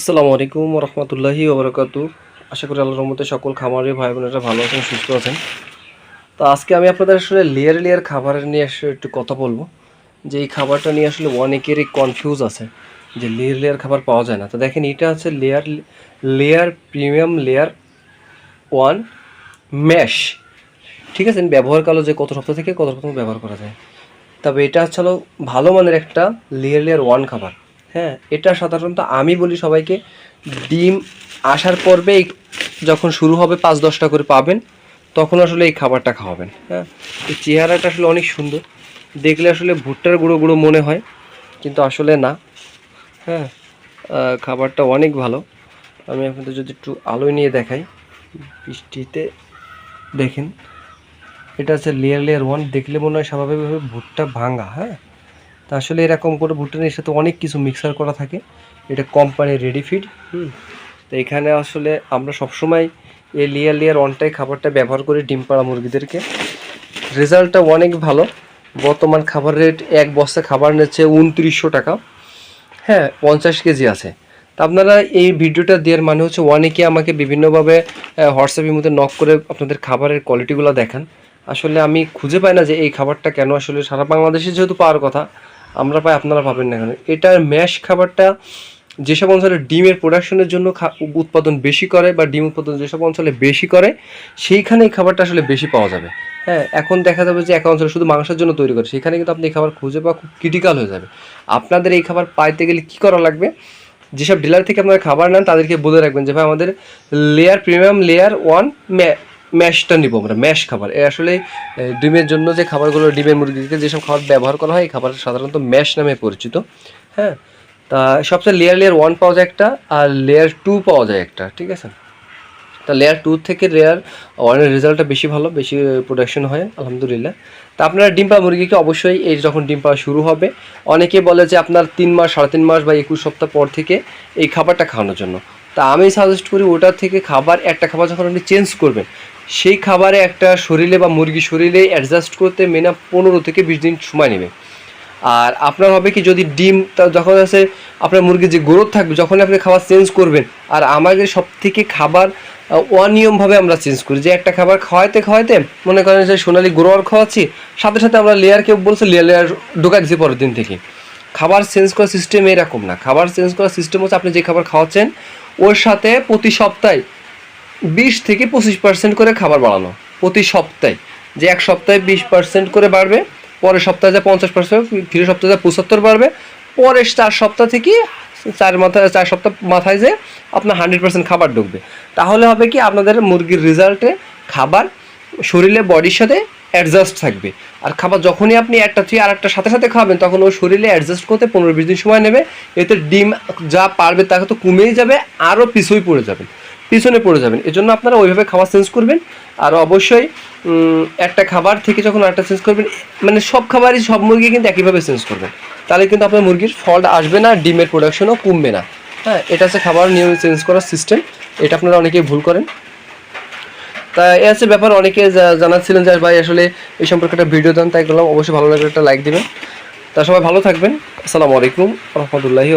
আসসালামু আলাইকুম রহমতুল্লাহি ওবরাকাতু। আশা করি আল্লাহর রহমতে সকল খামারি ভাই বোনেরা ভালো আছেন, সুস্থ আছেন। তো আজকে আমি আপনাদের আসলে লেয়ার লেয়ার খাবারের নিয়ে আসলে একটু কথা বলব। যে এই খাবারটা নিয়ে আসলে অনেকেরই কনফিউজ আছে যে লেয়ার লেয়ার খাবার পাওয়া যায় না। তো দেখেন, এটা হচ্ছে layer layer premium layer one mesh ঠিক আছে? ব্যবহার কালো যে কত সপ্তাহ থেকে কত রকম ব্যবহার করা যায়। তবে এটা হচ্ছে ভালো মানের একটা লেয়ার লেয়ার ওয়ান খাবার। হ্যাঁ এটা সাধারণত আমি বলি সবাইকে, ডিম আসার পর্বে যখন শুরু হবে পাঁচ দশটা করে পাবেন, তখন আসলে এই খাবারটা খাওয়াবেন। হ্যাঁ চেহারাটা আসলে অনেক সুন্দর। দেখলে আসলে ভুট্টার গুঁড়ো গুঁড়ো মনে হয়, কিন্তু আসলে না। হ্যাঁ খাবারটা অনেক ভালো। আমি আপনাদের যদি একটু আলোয় নিয়ে দেখাই, বৃষ্টিতে দেখেন, এটা হচ্ছে লেয়ার লেয়ার ওয়ান দেখলে মনে হয় স্বাভাবিকভাবে ভুট্টা ভাঙা হ্যাঁ? তা আসলে এরকম করে ভুট্টার সাথে অনেক কিছু মিক্সার করা থাকে। এটা কোম্পানির রেডি ফিড হুম। তো এখানে আসলে আমরা সবসময় এই লেয়ার লেয়ার ওয়ানটাই খাবারটা ব্যবহার করি ডিম পাড়া মুরগিদেরকে। রেজাল্টটা অনেক ভালো। বর্তমান খাবার রেট এক বস্তা খাবার নিচ্ছে উনত্রিশশো টাকা। হ্যাঁ পঞ্চাশ কেজি আছে। তা আপনারা এই ভিডিওটা দেওয়ার মানে হচ্ছে অনেকে আমাকে বিভিন্নভাবে হোয়াটসঅ্যাপের মধ্যে নক করে আপনাদের খাবারের কোয়ালিটিগুলো দেখান। আসলে আমি খুঁজে পাই না যে এই খাবারটা কেন আসলে সারা বাংলাদেশে যেহেতু পাওয়ার কথা আমরা পাই আপনারা পাবেন না কেন। এটার ম্যাশ খাবারটা যেসব অঞ্চলে ডিমের প্রোডাকশনের জন্য উৎপাদন বেশি করে বা ডিম উৎপাদন যেসব অঞ্চলে বেশি করে, সেইখানে এই খাবারটা আসলে বেশি পাওয়া যাবে। হ্যাঁ এখন দেখা যাবে যে এক অঞ্চলে শুধু মাংসের জন্য তৈরি করে, সেখানে কিন্তু আপনি এই খাবার খুঁজে পাওয়া খুব ক্রিটিক্যাল হয়ে যাবে। আপনাদের এই খাবার পাইতে গেলে কী করা লাগবে? যেসব ডিলার থেকে আপনারা খাবার নেন, তাদেরকে বলে রাখবেন যে, ভাই, আমাদের লেয়ার প্রিমিয়াম লেয়ার ওয়ান ম্যাশটা নিব আমরা, ম্যাশ খাবার। এ আসলে ডিমের জন্য যে খাবারগুলো ডিমের মুরগিকে যেসব খাবার ব্যবহার করা হয়, এই খাবার সাধারণত ম্যাশ নামে পরিচিত হ্যাঁ? তা সবচেয়ে লেয়ার লেয়ার ওয়ান পাওয়া যায় একটা, আর লেয়ার টু পাওয়া যায় একটা, ঠিক আছে? তা লেয়ার টু থেকে লেয়ার ওয়ানের রেজাল্টটা বেশি ভালো, বেশি প্রোডাকশন হয়, আলহামদুলিল্লাহ। তা আপনারা ডিম পাওয়া মুরগিকে অবশ্যই এই যখন ডিম পাওয়া শুরু হবে, অনেকে বলে যে আপনার তিন মাস, সাড়ে তিন মাস বা একুশ সপ্তাহ পর থেকে এই খাবারটা খাওয়ানোর জন্য। তা আমি সাজেস্ট করি ওটার থেকে খাবার, একটা খাবার যখন আপনি চেঞ্জ করবেন সেই খাবারে একটা শরীরে বা মুরগি শরীরে অ্যাডজাস্ট করতে মেনা পনেরো থেকে বিশ দিন সময় নেবে। আর আপনার হবে কি যদি ডিম যখন আছে আপনার মুরগির যে গ্রোথ থাকবে যখন আপনি খাবার চেঞ্জ করবেন, আর আমাদের সব থেকে খাবার অনিয়মভাবে আমরা চেঞ্জ করি। যে একটা খাবার খাওয়াইতে খাওয়াইতে মনে করেন যে সোনালি গ্রোয়ার খাওয়াচ্ছি, সাথে সাথে আমরা লেয়ার কেউ বলছে লেয়ার লেয়ার ঢোকা দিচ্ছি পরের দিন থেকে। খাবার চেঞ্জ করার সিস্টেম এরকম না। খাবার চেঞ্জ করার সিস্টেম হচ্ছে আপনি যে খাবার খাওয়াচ্ছেন, ওর সাথে প্রতি সপ্তাহে বিশ থেকে পঁচিশ পার্সেন্ট করে খাবার বাড়ানো প্রতি সপ্তাহে। যে এক সপ্তাহে বিশ পার্সেন্ট করে বাড়বে, পরের সপ্তাহে যা পঞ্চাশ পার্সেন্ট ফিরে সপ্তাহে যা পঁচাত্তর বাড়বে, পরের চার সপ্তাহ থেকে চার মাথায়, চার সপ্তাহ মাথায় যে আপনার হান্ড্রেড পার্সেন্ট খাবার ঢুকবে। তাহলে হবে কি আপনাদের মুরগির রেজাল্টে খাবার শরীরে বডির সাথে অ্যাডজাস্ট থাকবে। আর খাবার যখনই আপনি একটা থেকে আর একটা সাথে সাথে খাবেন, তখন ওই শরীরে অ্যাডজাস্ট করতে পনেরো বিশ দিন সময় নেবে। এতে ডিম যা পারবে তাকে তো কমেই যাবে, আরও পিছুই পড়ে যাবেন পিছনে পড়ে যাবেন। এজন্য আপনারা ওইভাবে খাবার চেঞ্জ করবেন। আর অবশ্যই একটা খাবার থেকে যখন আরেকটা চেঞ্জ করবেন মানে সব খাবারই সব মুরগি কিন্তু একইভাবে চেঞ্জ করবেন। তাহলে কিন্তু আপনার মুরগির ফল্ট আসবে না, ডিমের প্রোডাকশনও কমবে না। হ্যাঁ এটা হচ্ছে খাবার নিয়মিত চেঞ্জ করার সিস্টেম এটা আপনারা অনেকেই ভুল করেন। তা এ আছে ব্যাপার, অনেকে জানাচ্ছিলেন যে ভাই আসলে এই সম্পর্কে একটা ভিডিও দেন। তাই করলাম অবশ্যই ভালো লাগলে একটা লাইক দেবেন। তা সবাই ভালো থাকবেন। আসসালামু আলাইকুম, রহমতুল্লাহি